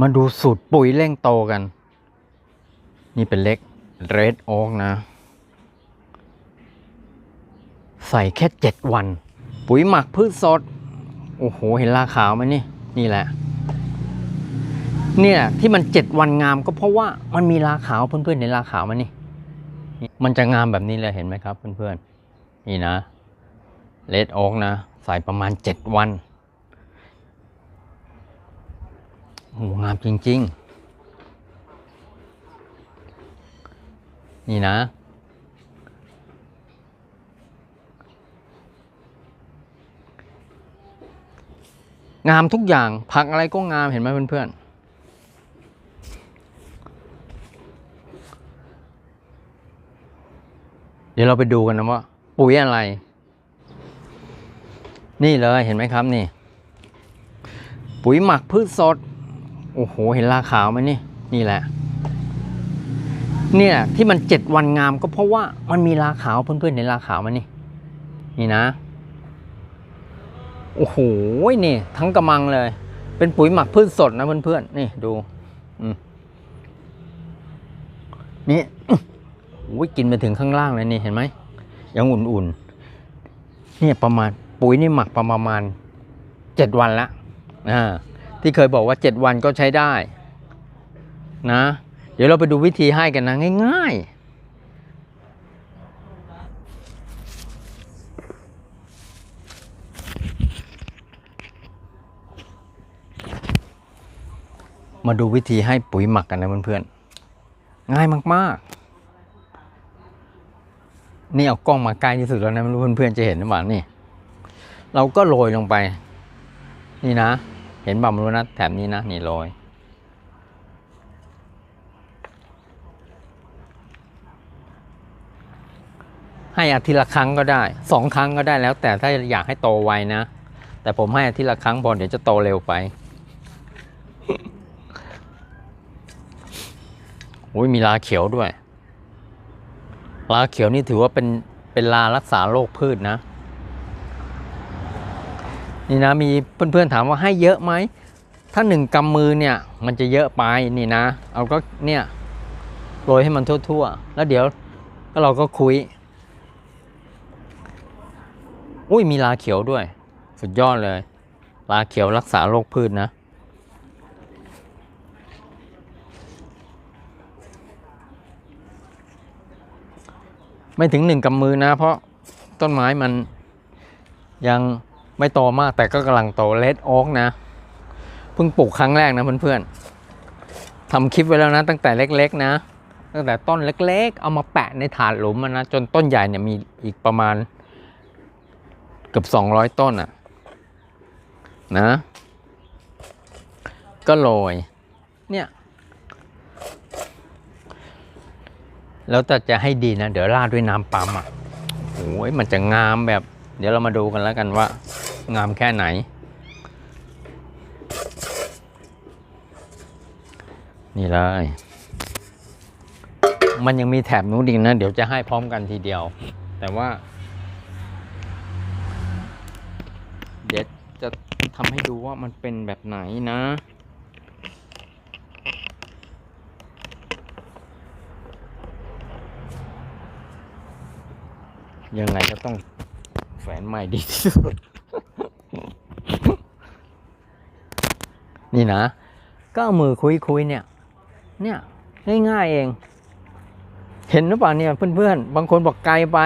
มาดูสูตรปุ๋ยเร่งโตกัน นี่เป็นเล็กเรดโอ๊กนะ ใส่แค่เจ็ดวัน ปุ๋ยหมักพืชสด โอ้โห เห็นลาขาวไหมนี่ นี่แหละ เนี่ยที่มันเจ็ดวันงามก็เพราะว่ามันมีลาขาวเพื่อนๆในลาขาวมันนี่นี่ มันจะงามแบบนี้เลยเห็นไหมครับเพื่อนๆ นี่นะเลดโอ๊กนะ ใส่ประมาณเจ็ดวัน โหงามจริง ๆ นี่นะ งามทุกอย่าง ผักอะไรก็งามเห็นไหมเพื่อน ๆเดี๋ยวเราไปดูกันนะว่าปุ๋ยอะไร นี่เลยเห็นไหมครับนี่ ปุ๋ยหมักพืชสด โอ้โห เห็นลาขาวไหมนี่ นี่แหละ เนี่ยที่มันเจ็ดวันงามก็เพราะว่ามันมีลาขาวเพื่อนๆเห็นลาขาวไหมนี่ นี่นะ โอ้โห นี่ ทั้งกระมังเลย เป็นปุ๋ยหมักพืชสดนะเพื่อนๆ นี่ดู อืมนี่โอ้ยกินไปถึงข้างล่างเลยนี่เห็นไหมยังอุ่นๆ เนี่ยประมาณปุ๋ยนี่หมักประมาณเจ็ดวันละอ่า ที่เคยบอกว่าเจ็ดวันก็ใช้ได้นะ เดี๋ยวเราไปดูวิธีให้กันนะ ง่าย ๆมาดูวิธีให้ปุ๋ยหมักกันนะเพื่อนๆ ง่ายมากๆ นี่เอากล้องมาใกล้ที่สุดแล้วนะไม่รู้เพื่อนๆจะเห็นหรือเปล่านี่ เราก็โรยลงไป นี่นะ เห็นบ่าไม่รู้นะแถบนี้นะ นี่โรยให้อาทิตย์ละครั้งก็ได้สองครั้งก็ได้แล้ว แต่ถ้าอยากให้โตไวนะ แต่ผมให้อาทิตย์ละครั้งพอเดี๋ยวจะโตเร็วไปโอ้ยมีลาเขียวด้วย ลาเขียวนี่ถือว่าเป็นเป็นลารักษาโรคพืชนะ นี่นะมีเพื่อนๆถามว่าให้เยอะไหมถ้าหนึ่งกำมือเนี่ยมันจะเยอะไปนี่นะ เอาก็เนี่ยโรยให้มันทั่วๆ แล้วเดี๋ยวแล้วเราก็คุย อุ้ยมีลาเขียวด้วย สุดยอดเลย ลาเขียวรักษาโรคพืชนะไม่ถึงหนึ่งกำมือนะ เพราะต้นไม้มันยัง ไม่โตมากแต่ก็กำลังโตเลดโอ๊กนะ เพิ่งปลูกครั้งแรกนะเพื่อนๆทำคลิปไว้แล้วนะ ตั้งแต่เล็กๆนะ ตั้งแต่ต้นเล็กๆ เอามาแปะในถาดหลุมนะ จนต้นใหญ่เนี่ยมีอีกประมาณเกือบ200 ต้นอะนะ ก็โรยเนี่ยแล้วแต่จะให้ดีนะ เดี๋ยวราดด้วยน้ำปั๊มอะโอ้ยมันจะงามแบบ เดี๋ยวเรามาดูกันแล้วกันว่า งามแค่ไหน นี่เลย มันยังมีแถบนู้นอีกนะ เดี๋ยวจะให้พร้อมกันทีเดียว แต่ว่า เดี๋ยวจะทำให้ดูว่ามันเป็นแบบไหนนะยังไงก็ต้องแฝนใหม่ดีที่สุด นี่นะ ก็เอามือคุยคุยๆเนี่ย เนี่ยง่ายๆเอง เห็นหรือเปล่าเนี่ยเพื่อนๆ บางคนบอกไกลไป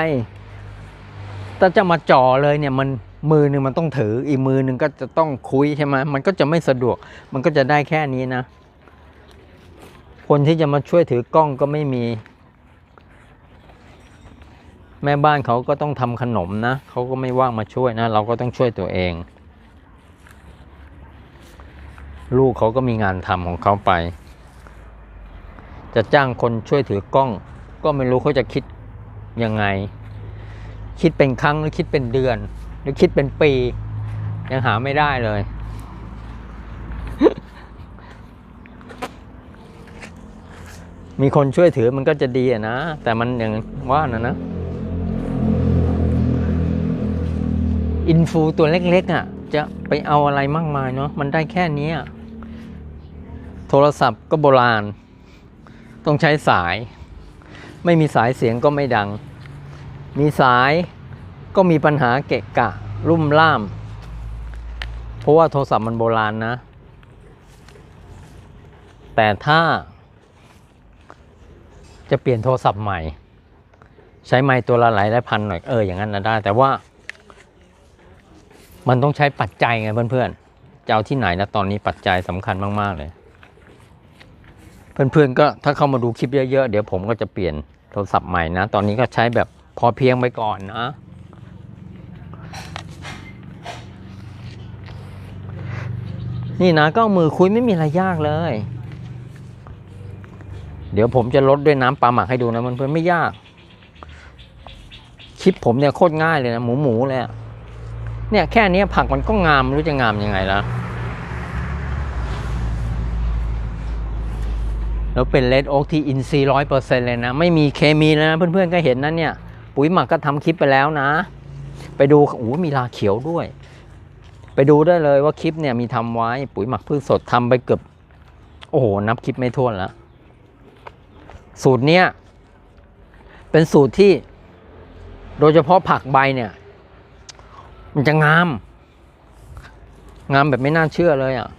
ถ้าจะมาจ่อเลยเนี่ยมันมือหนึ่งมันต้องถือ อีกมือหนึ่งก็จะต้องคุยใช่ไหมมันก็จะไม่สะดวก มันก็จะได้แค่นี้นะ คนที่จะมาช่วยถือกล้องก็ไม่มี แม่บ้านเขาก็ต้องทำขนมนะเขาก็ไม่ว่างมาช่วยนะ เราก็ต้องช่วยตัวเอง ลูกเขาก็มีงานทำของเขาไป จะจ้างคนช่วยถือกล้อง ก็ไม่รู้เขาจะคิดยังไง คิดเป็นครั้งหรือคิดเป็นเดือน หรือคิดเป็นปี ยังหาไม่ได้เลย มีคนช่วยถือมันก็จะดีอะนะ แต่มันอย่างว่านะนะอินฟูตัวเล็กๆอะ จะไปเอาอะไรมากมายเนาะมันได้แค่นี้อะ โทรศัพท์ก็โบราณ ต้องใช้สาย ไม่มีสายเสียงก็ไม่ดัง มีสายก็มีปัญหาเกะกะ รุ่มล่าม เพราะว่าโทรศัพท์มันโบราณนะ แต่ถ้า จะเปลี่ยนโทรศัพท์ใหม่ ใช้ไม้ตัวละหลายหลายพันหน่อยเอออย่างนั้นนะได้ แต่ว่า มันต้องใช้ปัจจัยไงเพื่อนๆจะเอาที่ไหนนะตอนนี้ปัจจัยสำคัญมาก ๆ เลย เพื่อนๆก็ถ้าเข้ามาดูคลิปเยอะๆ เดี๋ยวผมก็จะเปลี่ยนโทรศัพท์ใหม่นะ ตอนนี้ก็ใช้แบบพอเพียงไปก่อนนะนี่นะก็มือคุยไม่มีอะไรยากเลย เดี๋ยวผมจะลดด้วยน้ำปลาหมักให้ดูนะเพื่อนๆไม่ยาก คลิปผมเนี่ยโคตรง่ายเลยนะ หมูหมูๆเลยเนี่ยแค่นี้ผักมันก็งามรู้จะงามยังไงละ แล้วเป็นเลดโอ๊กที่อินซีร้อยเปอร์เซ็นเลยนะ ไม่มีเคมีนะเพื่อนๆก็เห็นนะเนี่ย ปุ๋ยหมักก็ทำคลิปไปแล้วนะ ไปดูโอ้มีลาเขียวด้วย ไปดูได้เลยว่าคลิปเนี่ยมีทำไว้ปุ๋ยหมักพืชสดทำไปเกือบโอ้โหนับคลิปไม่ถ้วนแล้ว สูตรเนี้ยเป็นสูตรที่ โดยเฉพาะผักใบเนี่ย มันจะงาม งามแบบไม่น่าเชื่อเลยอะ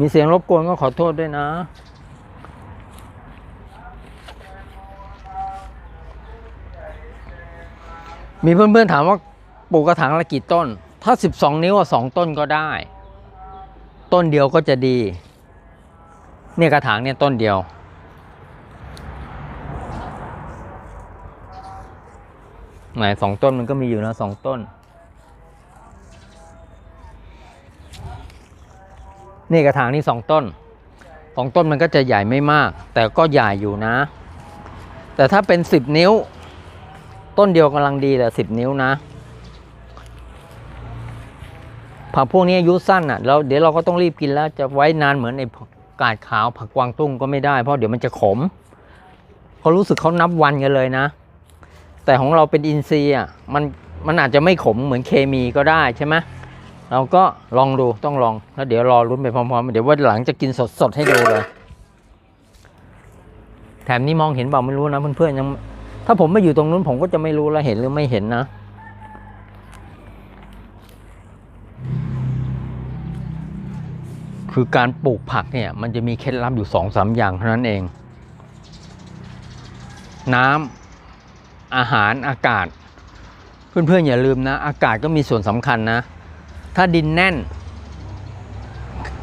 มีเสียงรบกวนก็ขอโทษด้วยนะ มีเพื่อนๆถามว่าปลูกกระถางละกี่ต้น ถ้า 12 นิ้วสองต้นก็ได้ ต้นเดียวก็จะดี เนี่ยกระถางเนี่ยต้นเดียวไหนสองต้นมันก็มีอยู่นะสองต้น นี่กระถางนี่สองต้นสองต้นมันก็จะใหญ่ไม่มาก แต่ก็ใหญ่อยู่นะ แต่ถ้าเป็นสิบนิ้ว ต้นเดียวกำลังดีแต่สิบนิ้วนะผักพวกนี้อายุสั้นอะแล้วเดี๋ยวเราก็ต้องรีบกินแล้ว จะไว้นานเหมือนไอ้กกาดขาวผักกวางตุ้งก็ไม่ได้ เพราะเดี๋ยวมันจะขมเขารู้สึกเขานับวันกันเลยนะ แต่ของเราเป็นอินทรีย์อะมันมันอาจจะไม่ขมเหมือนเคมีก็ได้ใช่ไหม เราก็ลองดูต้องลองแล้วเดี๋ยวรอรุ้นไปพร้อมๆเดี๋ยวว่าหลังจะกินสดๆให้ดูเลย แถมนี้มองเห็นเปล่าไม่รู้นะเพื่อนๆยัง ถ้าผมไม่อยู่ตรงนู้นผมก็จะไม่รู้แล้วเห็นหรือไม่เห็นนะคือการปลูกผักเนี่ยมันจะมีเคล็ดลับอยู่สองสามอย่างเท่านั้นเอง น้ำอาหารอากาศ เพื่อนๆอย่าลืมนะ อากาศก็มีส่วนสำคัญนะ ถ้าดินแน่น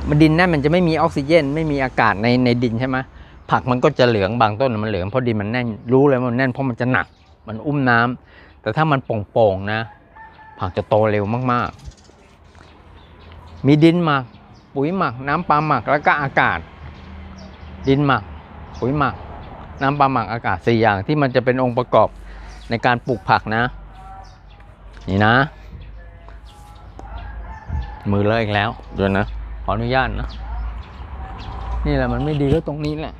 มันดินแน่นมันจะไม่มีออกซิเจน ไม่มีอากาศในในดินใช่ไหมผักมันก็จะเหลืองบางต้นมันเหลืองเพราะดินมันแน่นรู้เลยว่ามันแน่นเพราะมันจะหนัก มันอุ้มน้ำแต่ถ้ามันโป่งๆนะ ผักจะโตเร็วมากๆ มีดินหมัก ปุ๋ยหมัก น้ำปลาหมักแล้วก็อากาศ ดินหมัก ปุ๋ยหมัก น้ำปลาหมักอากาศสี่อย่างที่มันจะเป็นองค์ประกอบในการปลูกผักนะ นี่นะ มือเลอะอีกแล้วเดี๋ยวนะ ขออนุญาตนะ นี่แหละมันไม่ดีก็ตรงนี้แหละ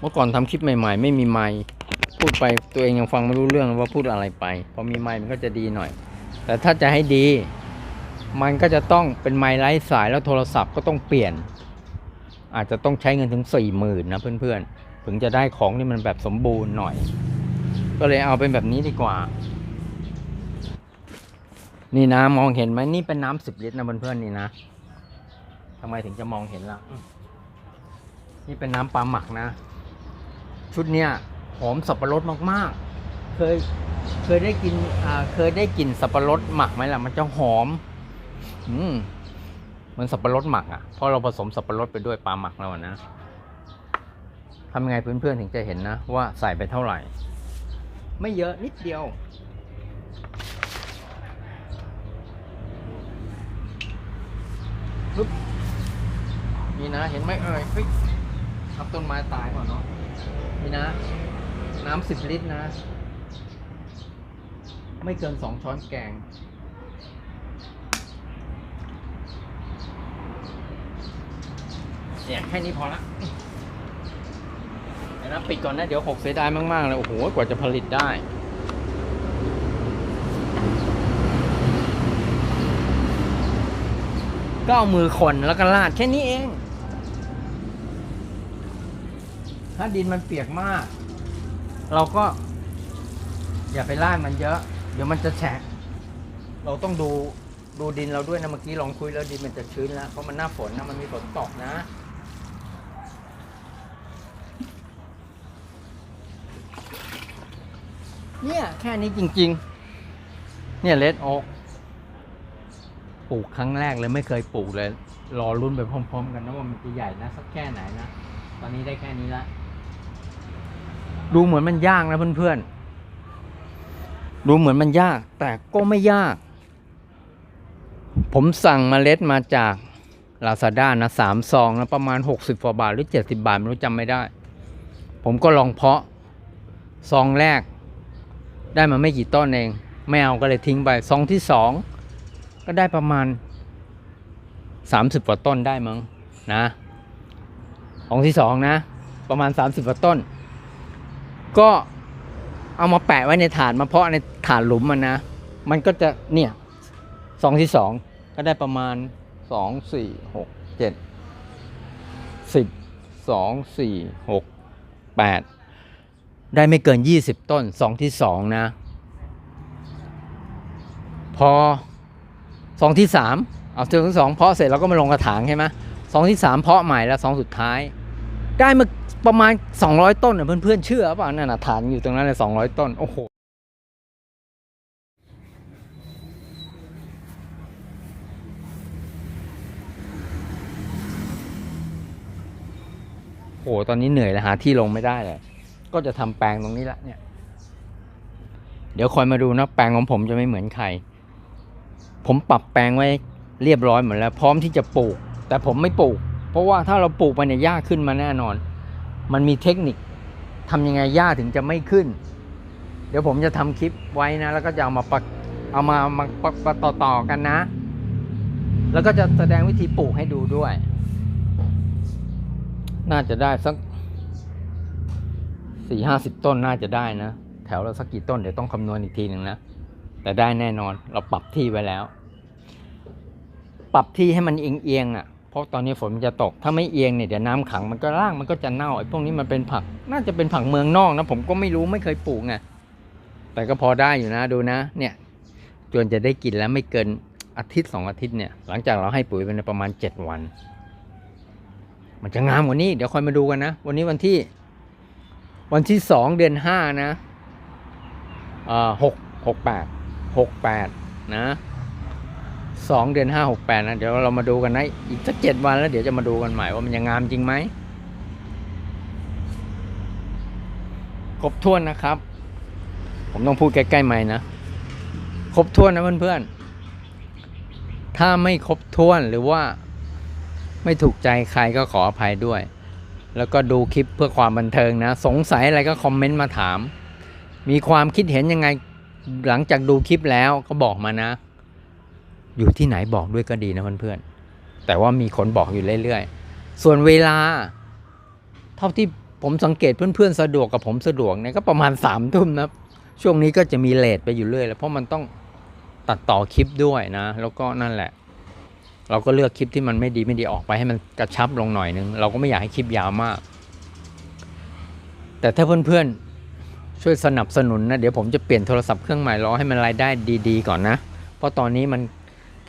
เมื่อก่อนทำคลิปใหม่ ๆ ไม่มีไมค์พูดไปตัวเองยังฟังไม่รู้เรื่องว่าพูดอะไรไป พอมีไมค์มันก็จะดีหน่อย แต่ถ้าจะให้ดี มันก็จะต้องเป็นไมค์ไร้สายแล้วโทรศัพท์ก็ต้องเปลี่ยน อาจจะต้องใช้เงินถึงสี่หมื่นนะเพื่อนๆ ถึงจะได้ของที่มันแบบสมบูรณ์หน่อย ก็เลยเอาเป็นแบบนี้ดีกว่า นี่นะมองเห็นไหมนี่เป็นน้ำสิบลิตรนะเพื่อนๆนี่นะทำไมถึงจะมองเห็นล่ะ นี่เป็นน้ำปลาหมักนะ ชุดเนี้ยหอมสับปะรดมากๆ เคยเคยได้กินอ่าเคยได้กลิ่นสับปะรดหมักไหมล่ะ มันจะหอม อืมเหมันสับปะรดหมักอะเพราะเราผสมสับปะรดไปด้วยปลาหมักแล้วนะทำยังไงเพื่อนๆถึงจะเห็นนะ ว่าใส่ไปเท่าไหร่ ไม่เยอะนิดเดียว ปึ๊บนี่นะ เห็นไหมเอ่ยเฮ้ยทับต้นไม้ตายก่อนเนาะนี่นะ น้ำสิบลิตรนะ ไม่เกินสองช้อนแกง เนี่ยแค่นี้พอละเดี๋ยวนะปิดก่อนนะ เดี๋ยวหกเสียดายมาก ๆ เลย โอ้โห กว่าจะผลิตได้ ก็เอามือคนแล้วก็ลาดแค่นี้เอง ถ้าดินมันเปียกมาก เราก็ อย่าไปลาดมันเยอะ เดี๋ยวมันจะแฉะเราต้องดูดูดินเราด้วยนะเมื่อกี้ลองคุยแล้วดินมันจะชื้นแล้วเพราะมันหน้าฝนนะมันมีฝนตกนะเนี่ยแค่นี้จริง ๆ เนี่ยเลดโอ๊ก ปลูกครั้งแรกเลยไม่เคยปลูกเลย รอรุ่นไปพร้อม ๆ กันนะว่ามันจะใหญ่นะสักแค่ไหนนะตอนนี้ได้แค่นี้ละดูเหมือนมันยากนะเพื่อนๆดูเหมือนมันยาก แต่ก็ไม่ยาก ผมสั่งเมล็ดมาจากลาซาด้านะสามซองนะประมาณ 60กว่าบาทหรือ 70 บาท ไม่รู้จำไม่ได้ ผมก็ลองเพาะซองแรก ได้มาไม่กี่ต้นเอง ไม่เอาก็เลยทิ้งไปซองที่สอง ก็ได้ประมาณ 30กว่าต้นได้มั้งนะซองที่สองนะ ประมาณ 30กว่าต้น ก็เอามาแปะไว้ในถาดมาเพาะในถาดหลุมมันนะ มันก็จะเนี่ยซองที่สองก็ได้ประมาณสองสี่หกเจ็ดสิบสองสี่หกแปดได้ไม่เกินยี่สิบต้นซองที่สองนะ พอ ซองที่สามเอาซองที่สองเพาะเสร็จเราก็มาลงกระถางใช่ไหมซองที่สามเพาะใหม่แล้วซองสุดท้าย ได้มาประมาณสองร้อยต้นนะเพื่อนๆเชื่อเปล่านั่นนะฐานอยู่ตรงนั้นเลยสองร้อยต้น โอ้โหโอ้โหตอนนี้เหนื่อยแล้วหาที่ลงไม่ได้เลย ก็จะทำแปลงตรงนี้ละเนี่ย เดี๋ยวคอยมาดูนะแปลงของผมจะไม่เหมือนใคร ผมปรับแปลงไว้เรียบร้อยหมดแล้ว พร้อมที่จะปลูก แต่ผมไม่ปลูก เพราะว่าถ้าเราปลูกไปเนี่ยหญ้าขึ้นมาแน่นอน มันมีเทคนิคทำยังไงหญ้าถึงจะไม่ขึ้น เดี๋ยวผมจะทำคลิปไว้นะ แล้วก็จะเอามาปะเอามามาปะปะต่อต่อกันนะ แล้วก็จะแสดงวิธีปลูกให้ดูด้วย น่าจะได้สักสี่ห้าสิบต้นน่าจะได้นะ แถวเราสักกี่ต้นเดี๋ยวต้องคำนวณอีกทีหนึ่งนะ แต่ได้แน่นอนเราปรับที่ไว้แล้ว ปรับที่ให้มันเอียงเอียงๆอะเพราะตอนนี้ฝนมันจะตก ถ้าไม่เอียงเนี่ยเดี๋ยวน้ำขังมันก็ร่างมันก็จะเน่าไอ้พวกนี้มันเป็นผัก น่าจะเป็นผักเมืองนอกนะผมก็ไม่รู้ไม่เคยปลูกไงแต่ก็พอได้อยู่นะดูนะ เนี่ยจนจะได้กินแล้วไม่เกินอาทิตย์สองอาทิตย์เนี่ย หลังจากเราให้ปุ๋ยไปในประมาณเจ็ดวัน มันจะงามกว่านี้เดี๋ยวคอยมาดูกันนะ วันนี้วันที่ วันที่สองเดือนห้านะอ่าหกหกแปดหกแปดนะ สองเดือนห้าหกแปดนะ เดี๋ยวเรามาดูกันนะ อีกสักเจ็ดวันแล้วเดี๋ยวจะมาดูกันใหม่ว่ามันยังงามจริงไหมครบถ้วนนะครับ ผมต้องพูดใกล้ๆใหม่นะ ครบถ้วนนะเพื่อนๆ ถ้าไม่ครบถ้วนหรือว่าไม่ถูกใจใครก็ขออภัยด้วย แล้วก็ดูคลิปเพื่อความบันเทิงนะ สงสัยอะไรก็คอมเมนต์มาถาม มีความคิดเห็นยังไงหลังจากดูคลิปแล้วก็บอกมานะ อยู่ที่ไหนบอกด้วยก็ดีนะเพื่อนๆแต่ว่ามีคนบอกอยู่เรื่อยๆ ส่วนเวลา เท่าที่ผมสังเกตเพื่อนๆ สะดวกกับผมสะดวกเนี่ยก็ประมาณสามทุ่มนะช่วงนี้ก็จะมีเลทไปอยู่เรื่อยแล้วเพราะมันต้องตัดต่อคลิปด้วยนะ แล้วก็นั่นแหละ เราก็เลือกคลิปที่มันไม่ดีไม่ดีออกไปให้มันกระชับลงหน่อยนึง เราก็ไม่อยากให้คลิปยาวมาก แต่ถ้าเพื่อนๆ ช่วยสนับสนุนนะ เดี๋ยวผมจะเปลี่ยนโทรศัพท์เครื่องใหม่รอให้มันรายได้ดี ๆ ก่อนนะ เพราะตอนนี้มัน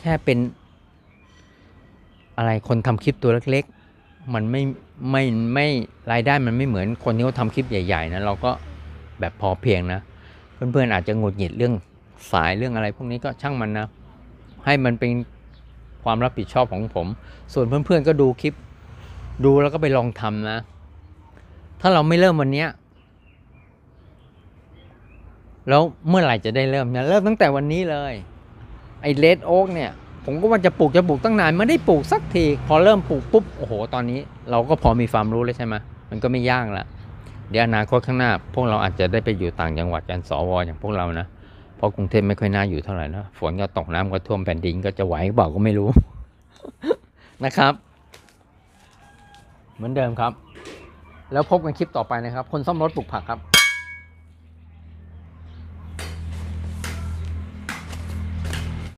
แค่เป็น อะไรคนทำคลิปตัวเล็กๆ มันไม่ไม่ไม่รายได้มันไม่เหมือนคนที่เขาทำคลิปใหญ่ๆนะเราก็แบบพอเพียงนะ เพื่อนๆอาจจะหงุดหงิดเรื่องสายเรื่องอะไร พวกนี้ก็ช่างมันนะ ให้มันเป็นความรับผิดชอบของผม ส่วนเพื่อนๆก็ดูคลิป ดูแล้วก็ไปลองทำนะ ถ้าเราไม่เริ่มวันเนี้ยแล้วเมื่อไหร่จะได้เริ่มเนี่ยเริ่มตั้งแต่วันนี้เลย ไอ้เลดโอ๊กเนี่ย ผมก็ว่าจะปลูกจะปลูกตั้งนานไม่ได้ปลูกสักที พอเริ่มปลูกปุ๊บ โอ้โห ตอนนี้เราก็พอมีความรู้แล้วใช่ไหมมันก็ไม่ยากละเดี๋ยวอนาคตข้างหน้า พวกเราอาจจะได้ไปอยู่ต่างจังหวัดกันสวอย่างพวกเรานะเพราะกรุงเทพไม่ค่อยน่าอยู่เท่าไหร่นะฝนก็ตกน้ำก็ท่วมแผ่นดินก็จะไหวหรือเปล่าก็ไม่รู้นะครับ เหมือนเดิมครับ แล้วพบกันคลิปต่อไปนะครับ คนซ่อมรถปลูกผักครับ